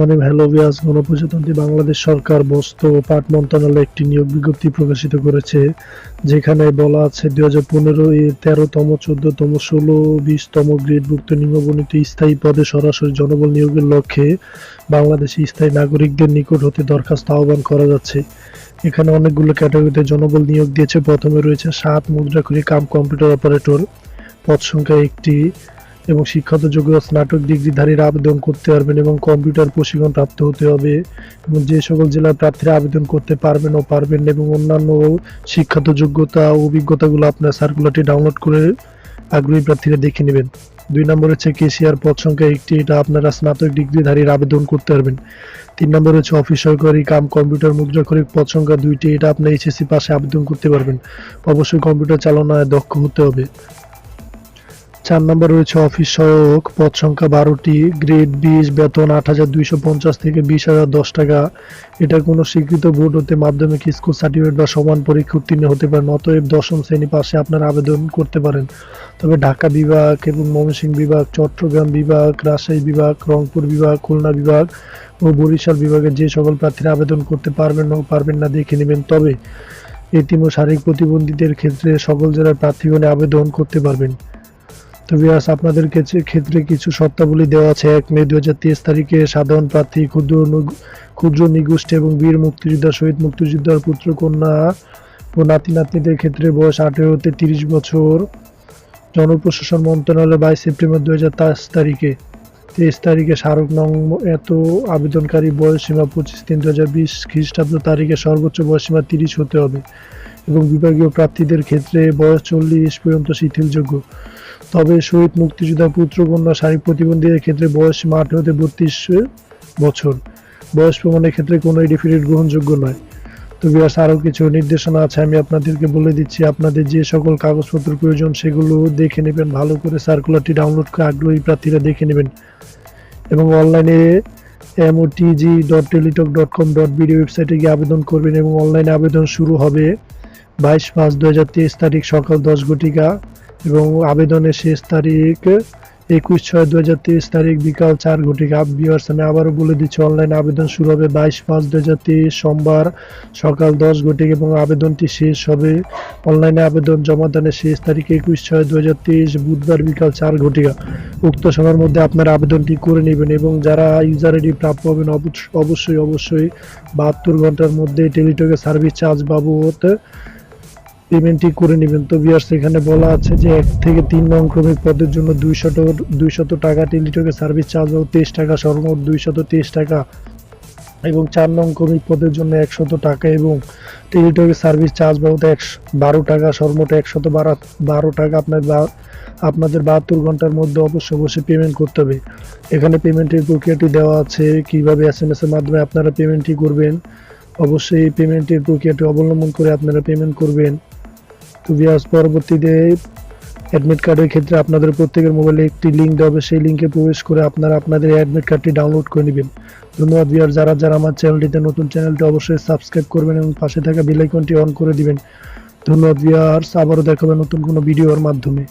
মানে হ্যালো বিয়াস গণপ্রজাতন্ত্রী বাংলাদেশ সরকার বস্ত্র ও পাট মন্ত্রণালয় একটি নিয়োগ বিজ্ঞপ্তি প্রকাশিত করেছে, যেখানে বলা আছে দুই হাজার পনেরো এর তেরোতম, চোদ্দতম, ষোলো, বিশতম গ্রেডভুক্ত নিম্নবর্ণিত স্থায়ী পদে সরাসরি জনবল নিয়োগের লক্ষ্যে বাংলাদেশি স্থায়ী নাগরিকদের নিকট হতে দরখাস্ত আহ্বান করা যাচ্ছে। এখানে অনেকগুলো ক্যাটাগরিতে জনবল নিয়োগ দিয়েছে। প্রথমে রয়েছে সাত মুদ্রাক্ষরী কাম কম্পিউটার অপারেটর। পদ সংখ্যা একটি। এবং শিক্ষাগত যোগ্যতা স্নাতক ডিগ্রিধারীরা আবেদন করতে পারবেন এবং কম্পিউটার প্রশিক্ষণ প্রাপ্ত হতে হবে এবং যে সকল জেলার প্রার্থীরা আবেদন করতে পারবেন ও পারবেন এবং অন্যান্য শিক্ষাগত যোগ্যতা ও অভিজ্ঞতাগুলো আপনার সার্কুলারটি ডাউনলোড করে আগ্রহী প্রার্থীরা দেখে নেবেন। দুই নম্বর হচ্ছে কেসিআর পদ সংখ্যা একটি, এটা আপনারা স্নাতক ডিগ্রিধারীরা আবেদন করতে পারবেন। তিন নম্বর হচ্ছে অফিস সহকারী কাম কম্পিউটার মুদ্রাক্ষরিক পদ সংখ্যা দুইটি, এটা আপনার এইচএসসি পাশে আবেদন করতে পারবেন। অবশ্যই কম্পিউটার চালনায় দক্ষ হতে হবে। চার নম্বর রয়েছে অফিস সহায়ক। পদ সংখ্যা বারোটি। গ্রেড বিশ বেতন আট হাজার দুইশো পঞ্চাশ থেকে বিশ হাজার দশ টাকা। এটা কোনো স্বীকৃত বোর্ড হতে মাধ্যমিক, স্কুল সার্টিফিকেট বা সমান পরীক্ষা উত্তীর্ণ হতে পারেন, অতএব দশম শ্রেণি পাশে আপনারা আবেদন করতে পারেন। তবে ঢাকা বিভাগ এবং ময়মনসিংহ বিভাগ, চট্টগ্রাম বিভাগ, রাজশাহী বিভাগ, রংপুর বিভাগ, খুলনা বিভাগ ও বরিশাল বিভাগের যে সকল প্রার্থীরা আবেদন করতে পারবেন ও পারবেন না দেখে নেবেন। তবে এতিম ও শারীরিক প্রতিবন্ধীদের ক্ষেত্রে সকল জেলার প্রার্থীগণে আবেদন করতে পারবেন। তো বিয়াস আপনাদের ক্ষেত্রে- কিছু শর্তাবলী দেওয়া আছে। এক মে দু হাজার তেইশ তারিখে সাধারণ প্রার্থী ক্ষুদ্র ক্ষুদ্র নিগোষ্ঠী এবং বীর মুক্তিযোদ্ধা শহীদ মুক্তিযোদ্ধার পুত্র কন্যা ও নাতি নাতনিদের ক্ষেত্রে বয়স আঠেরো হতে তিরিশ বছর। জনপ্রশাসন মন্ত্রণালয় বাইশ সেপ্টেম্বর দু হাজার তারিখে। তেইশ তারিখে স্মারক নং এত আবেদনকারী বয়স সীমা পঁচিশ তিন দু হাজার বিশ খ্রিস্টাব্দ তারিখে সর্বোচ্চ বয়স সীমা তিরিশ হতে হবে এবং বিভাগীয় প্রার্থীদের ক্ষেত্রে বয়স চল্লিশ পর্যন্ত শিথিলযোগ্য। তবে শহীদ মুক্তিযোদ্ধা পুত্রকন্যা শারীরিক প্রতিবন্ধীদের ক্ষেত্রে বয়স সীমা হতে বত্রিশ বছর। বয়স প্রমাণের ক্ষেত্রে কোনো এডিফিডেট গ্রহণযোগ্য নয়। তো বিয়াস আরও কিছু নির্দেশনা আছে, আমি আপনাদেরকে বলে দিচ্ছি। আপনাদের যে সকল কাগজপত্র প্রয়োজন, সেগুলো দেখে নেবেন, ভালো করে সার্কুলারটি ডাউনলোড করে আগ্রহী প্রার্থীরা দেখে নেবেন। এবং অনলাইনে MOTG dot Teletalk dot com dot BD ওয়েবসাইটে গিয়ে আবেদন করবেন এবং অনলাইনে আবেদন শুরু হবে বাইশ পাঁচ দু হাজার তেইশ তারিখ সকাল দশ ঘটিকা। এবং আবেদনের শেষ তারিখ একুশ ছয় দু হাজার তেইশ তারিখ বিকাল চার ঘটিকা বিয়ার্স আমি আবারও বলে দিচ্ছি অনলাইন আবেদন শুরু হবে বাইশ পাঁচ দু হাজার তেইশ সোমবার সকাল দশ ঘটিকা এবং আবেদনটি শেষ হবে। অনলাইনে আবেদন জমা দানের শেষ তারিখ একুশ ছয় দু হাজার তেইশ বুধবার বিকাল চার ঘটিকা উক্ত সময়ের মধ্যে আপনারা আবেদনটি করে নেবেন এবং যারা ইউজার আইডি প্রাপ্য হবেন, অবশ্য- অবশ্যই অবশ্যই বাহাত্তর ঘণ্টার মধ্যে টেলিটকের সার্ভিস চার্জ বাবদ পেমেন্টটি করে নেবেন। তো বিয়ার্স এখানে বলা আছে যে এক থেকে তিন নং ক্রমিক পদের জন্য দুইশত দুইশত টাকা টেলিটকের সার্ভিস চার্জ ও তেইশ টাকা, সর্বমোট দুইশত তেইশ টাকা এবং চার নং ক্রমিক পদের জন্য একশত টাকা এবং টেলিটকের সার্ভিস চার্জ বাবদ একশো, বারো টাকা, সর্বমোট একশত বারো টাকা আপনার আপনাদের বাহাত্তর ঘণ্টার মধ্যে অবশ্যই অবশ্যই পেমেন্ট করতে হবে। এখানে পেমেন্টের প্রক্রিয়াটি দেওয়া আছে কীভাবে এস এম এর মাধ্যমে আপনারা পেমেন্টটি করবেন। অবশ্যই পেমেন্টের প্রক্রিয়াটি অবলম্বন করে আপনারা পেমেন্ট করবেন। তো পরবর্তীতে অ্যাডমিট কার্ডের ক্ষেত্রে আপনাদের প্রত্যেকের মোবাইলে একটি লিঙ্ক দেওয়া হবে। সেই লিঙ্কে প্রবেশ করে আপনারা আপনাদের অ্যাডমিট কার্ডটি ডাউনলোড করে নেবেন। ধন্যবাদ বিয়ার যারা যারা আমার চ্যানেলটিতে নতুন চ্যানেলটি অবশ্যই সাবস্ক্রাইব করবেন এবং পাশে থাকা বেলাইকনটি অন করে দিবেন। ধন্যবাদ বিয়ার্স আবারও দেখাবে নতুন কোনো ভিডিওর মাধ্যমে।